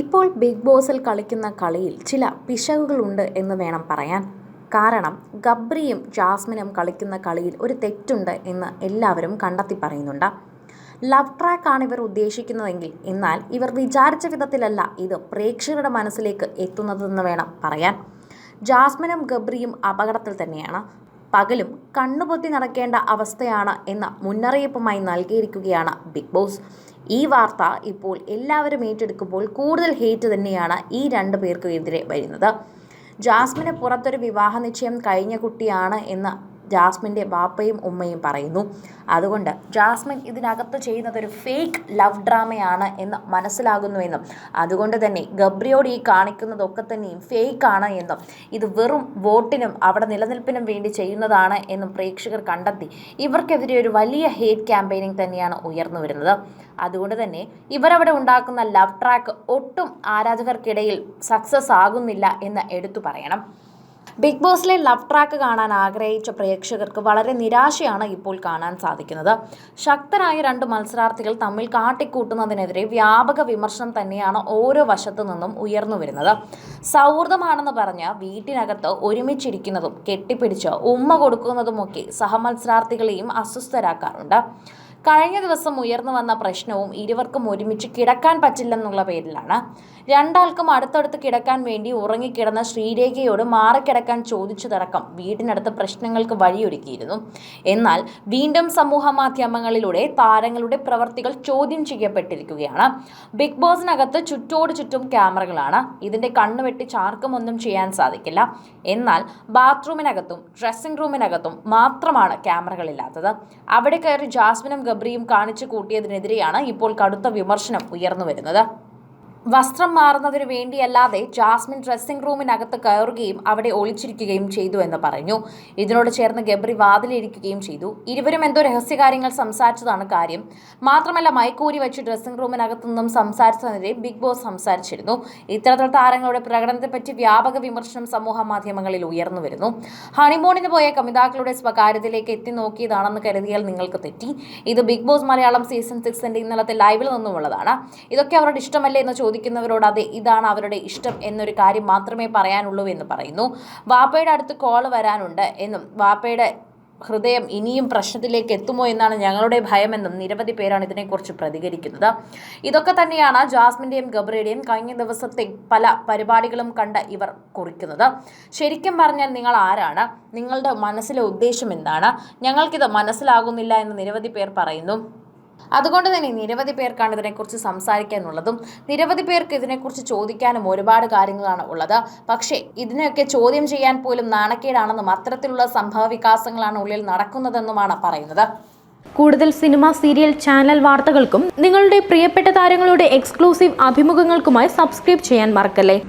ഇപ്പോൾ ബിഗ് ബോസിൽ കളിക്കുന്ന കളിയിൽ ചില പിശകുകളുണ്ട് എന്ന് വേണം പറയാൻ. കാരണം ഗബ്രിയും ജാസ്മിനും കളിക്കുന്ന കളിയിൽ ഒരു തെറ്റുണ്ട് എന്ന് എല്ലാവരും കണ്ടെത്തി പറയുന്നുണ്ട്. ലവ് ട്രാക്കാണ് ഇവർ ഉദ്ദേശിക്കുന്നതെങ്കിൽ എന്നാൽ ഇവർ വിചാരിച്ച വിധത്തിലല്ല ഇത് പ്രേക്ഷകരുടെ മനസ്സിലേക്ക് എത്തുന്നതെന്ന് വേണം പറയാൻ. ജാസ്മിനും ഗബ്രിയും അപകടത്തിൽ തന്നെയാണ്. പകലും കണ്ണുപൊത്തി നടക്കേണ്ട അവസ്ഥയാണ് എന്ന മുന്നറിയിപ്പുമായി നൽകിയിരിക്കുകയാണ് ബിഗ് ബോസ്. ഈ വാർത്ത ഇപ്പോൾ എല്ലാവരും ഏറ്റെടുക്കുമ്പോൾ കൂടുതൽ ഹേറ്റ് തന്നെയാണ് ഈ രണ്ട് പേർക്കും എതിരെ വരുന്നത്. ജാസ്മിന് പുറത്തൊരു വിവാഹ നിശ്ചയം കഴിഞ്ഞ കുട്ടിയാണ് എന്ന് ജാസ്മിന്റെ ബാപ്പയും ഉമ്മയും പറയുന്നു. അതുകൊണ്ട് ജാസ്മിൻ ഇതിനകത്ത് ചെയ്യുന്നത് ഒരു ഫേക്ക് ലവ് ഡ്രാമയാണ് എന്ന് മനസ്സിലാകുന്നുവെന്നും അതുകൊണ്ട് തന്നെ ഗബ്രിയോട് ഈ കാണിക്കുന്നതൊക്കെ തന്നെയും ആണ് എന്നും ഇത് വെറും വോട്ടിനും അവിടെ നിലനിൽപ്പിനും വേണ്ടി ചെയ്യുന്നതാണ് എന്നും പ്രേക്ഷകർ കണ്ടെത്തി. ഇവർക്കെതിരെ ഒരു വലിയ ഹേറ്റ് ക്യാമ്പയിനിങ് തന്നെയാണ് ഉയർന്നു വരുന്നത്. അതുകൊണ്ട് തന്നെ ഇവരവിടെ ഉണ്ടാക്കുന്ന ലവ് ട്രാക്ക് ഒട്ടും ആരാധകർക്കിടയിൽ സക്സസ് ആകുന്നില്ല എന്ന് എടുത്തു പറയണം. ബിഗ് ബോസിലെ ലവ് ട്രാക്ക് കാണാൻ ആഗ്രഹിച്ച പ്രേക്ഷകർക്ക് വളരെ നിരാശയാണ് ഇപ്പോൾ കാണാൻ സാധിക്കുന്നത്. ശക്തരായ രണ്ട് മത്സരാർത്ഥികൾ തമ്മിൽ കാട്ടിക്കൂട്ടുന്നതിനെതിരെ വ്യാപക വിമർശനം തന്നെയാണ് ഓരോ വശത്തു നിന്നും ഉയർന്നു വരുന്നത്. സൗഹൃദമാണെന്ന് പറഞ്ഞ് വീട്ടിനകത്ത് ഒരുമിച്ചിരിക്കുന്നതും കെട്ടിപ്പിടിച്ച് ഉമ്മ കൊടുക്കുന്നതുമൊക്കെ സഹമത്സരാർത്ഥികളെയും അസ്വസ്ഥരാക്കാറുണ്ട്. കഴിഞ്ഞ ദിവസം ഉയർന്നു വന്ന പ്രശ്നവും ഇരുവർക്കും ഒരുമിച്ച് കിടക്കാൻ പറ്റില്ലെന്നുള്ള പേരിലാണ്. രണ്ടാൾക്കും അടുത്തടുത്ത് കിടക്കാൻ വേണ്ടി ഉറങ്ങിക്കിടന്ന ശ്രീരേഖയോട് മാറിക്കിടക്കാൻ ചോദിച്ചതടക്കം വീട്ടിനടുത്ത് പ്രശ്നങ്ങൾക്ക് വഴിയൊരുക്കിയിരുന്നു. എന്നാൽ വീണ്ടും സമൂഹ മാധ്യമങ്ങളിലൂടെ താരങ്ങളുടെ പ്രവർത്തികൾ ചോദ്യം ചെയ്യപ്പെട്ടിരിക്കുകയാണ്. ബിഗ് ബോസിനകത്ത് ചുറ്റോട് ചുറ്റും ക്യാമറകളാണ്. ഇതിന്റെ കണ്ണുവെട്ടി ചാർക്കും ഒന്നും ചെയ്യാൻ സാധിക്കില്ല. എന്നാൽ ബാത്റൂമിനകത്തും ഡ്രസ്സിംഗ് റൂമിനകത്തും മാത്രമാണ് ക്യാമറകളില്ലാത്തത്. അവിടെ കയറി ജാസ്മിനും ഗബ്രിയും കാണിച്ചു കൂട്ടിയതിനെതിരെയാണ് ഇപ്പോൾ കടുത്ത വിമർശനം ഉയർന്നു വരുന്നത്. വസ്ത്രം മാറുന്നതിനു വേണ്ടിയല്ലാതെ ജാസ്മിൻ ഡ്രസ്സിംഗ് റൂമിനകത്ത് കയറുകയും അവിടെ ഒളിച്ചിരിക്കുകയും ചെയ്തു എന്ന് പറഞ്ഞു. ഇതിനോട് ചേർന്ന് ഗബ്രി വാതിലിരിക്കുകയും ചെയ്തു. ഇരുവരും എന്തോ രഹസ്യകാര്യങ്ങൾ സംസാരിച്ചതാണ് കാര്യം. മാത്രമല്ല മൈക്കൂരി വെച്ച് ഡ്രസ്സിംഗ് റൂമിനകത്തു നിന്നും സംസാരിച്ചതിനെതിരെ ബിഗ് ബോസ് സംസാരിച്ചിരുന്നു. ഇത്തരത്തിൽ താരങ്ങളുടെ പ്രകടനത്തെപ്പറ്റി വ്യാപക വിമർശനം സമൂഹ മാധ്യമങ്ങളിൽ ഉയർന്നു വരുന്നു. ഹണിമൂണിന് പോയ കമിതാക്കളുടെ സ്വകാര്യത്തിലേക്ക് എത്തി നോക്കിയതാണെന്ന് കരുതിയാൽ നിങ്ങൾക്ക് തെറ്റി. ഇത് ബിഗ് ബോസ് മലയാളം സീസൺ സിക്സിന്റെ ഇന്നലത്തെ ലൈവിൽ നിന്നുമുള്ളതാണ്. ഇതൊക്കെ അവരുടെ ഇഷ്ടമല്ലേ എന്ന് ചോദിക്കുന്നവരോട് അതെ ഇതാണ് അവരുടെ ഇഷ്ടം എന്നൊരു കാര്യം മാത്രമേ പറയാനുള്ളൂ എന്ന് പറയുന്നു. വാപ്പയുടെ അടുത്ത് കോൾ വരാനുണ്ട് എന്നും വാപ്പയുടെ ഹൃദയം ഇനിയും പ്രശ്നത്തിലേക്ക് എത്തുമോ എന്നാണ് ഞങ്ങളുടെ ഭയമെന്നും നിരവധി പേരാണ് ഇതിനെക്കുറിച്ച് പ്രതികരിക്കുന്നത്. ഇതൊക്കെ തന്നെയാണ് ജാസ്മിന്റെയും ഗബ്രയുടെയും കഴിഞ്ഞ ദിവസത്തെ പല പരിപാടികളും കണ്ട് ഇവർ കുറിക്കുന്നത്. ശരിക്കും പറഞ്ഞാൽ നിങ്ങൾ ആരാണ്? നിങ്ങളുടെ മനസ്സിലെ ഉദ്ദേശം എന്താണ്? ഞങ്ങൾക്കിത് മനസ്സിലാകുന്നില്ല എന്ന് നിരവധി പേർ പറയുന്നു. അതുകൊണ്ട് തന്നെ നിരവധി പേർക്കാണ് ഇതിനെക്കുറിച്ച് സംസാരിക്കാനുള്ളതും നിരവധി പേർക്ക് ഇതിനെക്കുറിച്ച് ചോദിക്കാനും ഒരുപാട് കാര്യങ്ങളാണ് ഉള്ളത്. പക്ഷേ ഇതിനെയൊക്കെ ചോദ്യം ചെയ്യാൻ പോലും നാണക്കേടാണെന്നും അത്തരത്തിലുള്ള സംഭവ വികാസങ്ങളാണ് ഉള്ളിൽ നടക്കുന്നതെന്നുമാണ് പറയുന്നത്. കൂടുതൽ സിനിമ സീരിയൽ ചാനൽ വാർത്തകൾക്കും നിങ്ങളുടെ പ്രിയപ്പെട്ട താരങ്ങളുടെ എക്സ്ക്ലൂസീവ് അഭിമുഖങ്ങൾക്കുമായി സബ്സ്ക്രൈബ് ചെയ്യാൻ മറക്കല്ലേ?